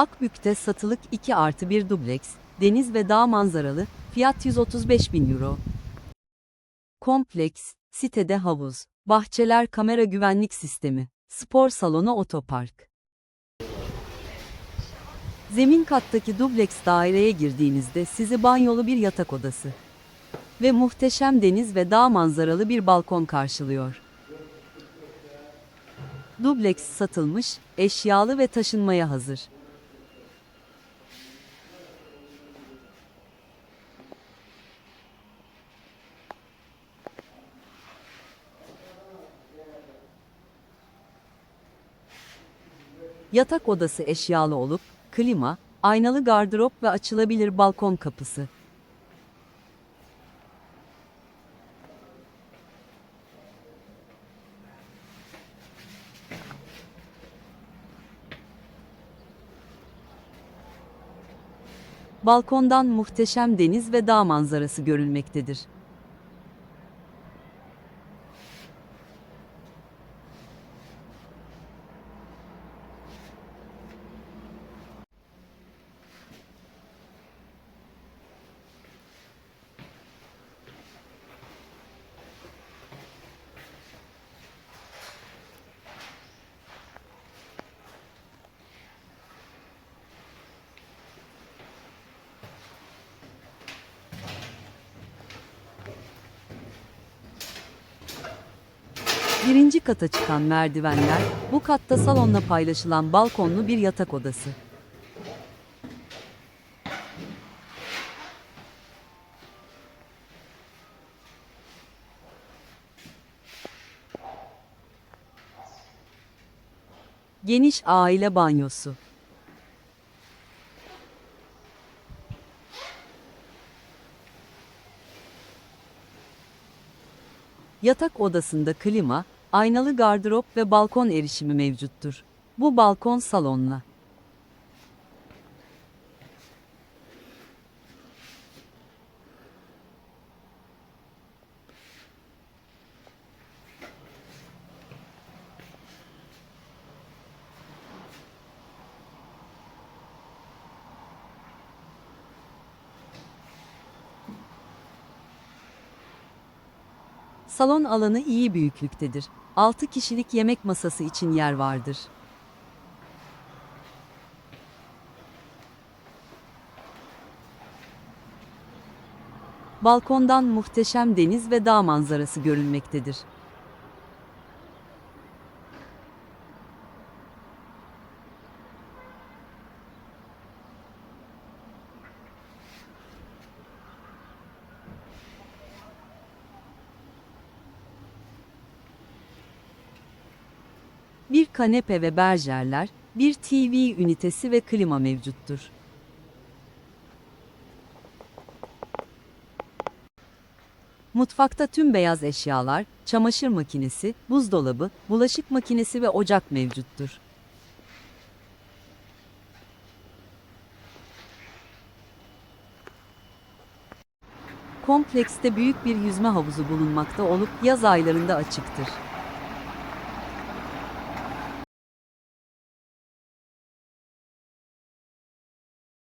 Akbük'te satılık 2 artı 1 dubleks, deniz ve dağ manzaralı, fiyat 135 bin euro. Kompleks, sitede havuz, bahçeler kamera güvenlik sistemi, spor salonu otopark. Zemin kattaki dubleks daireye girdiğinizde sizi banyolu bir yatak odası ve muhteşem deniz ve dağ manzaralı bir balkon karşılıyor. Dubleks satılmış, eşyalı ve taşınmaya hazır. Yatak odası eşyalı olup, klima, aynalı gardırop ve açılabilir balkon kapısı. Balkondan muhteşem deniz ve dağ manzarası görülmektedir. Birinci kata çıkan merdivenler, bu katta salonla paylaşılan balkonlu bir yatak odası. Geniş aile banyosu. Yatak odasında klima, aynalı gardırop ve balkon erişimi mevcuttur. Bu balkon salonla. Salon alanı iyi büyüklüktedir. 6 kişilik yemek masası için yer vardır. Balkondan muhteşem deniz ve dağ manzarası görülmektedir. Bir kanepe ve berjerler, bir TV ünitesi ve klima mevcuttur. Mutfakta tüm beyaz eşyalar, çamaşır makinesi, buzdolabı, bulaşık makinesi ve ocak mevcuttur. Komplekste büyük bir yüzme havuzu bulunmakta olup yaz aylarında açıktır.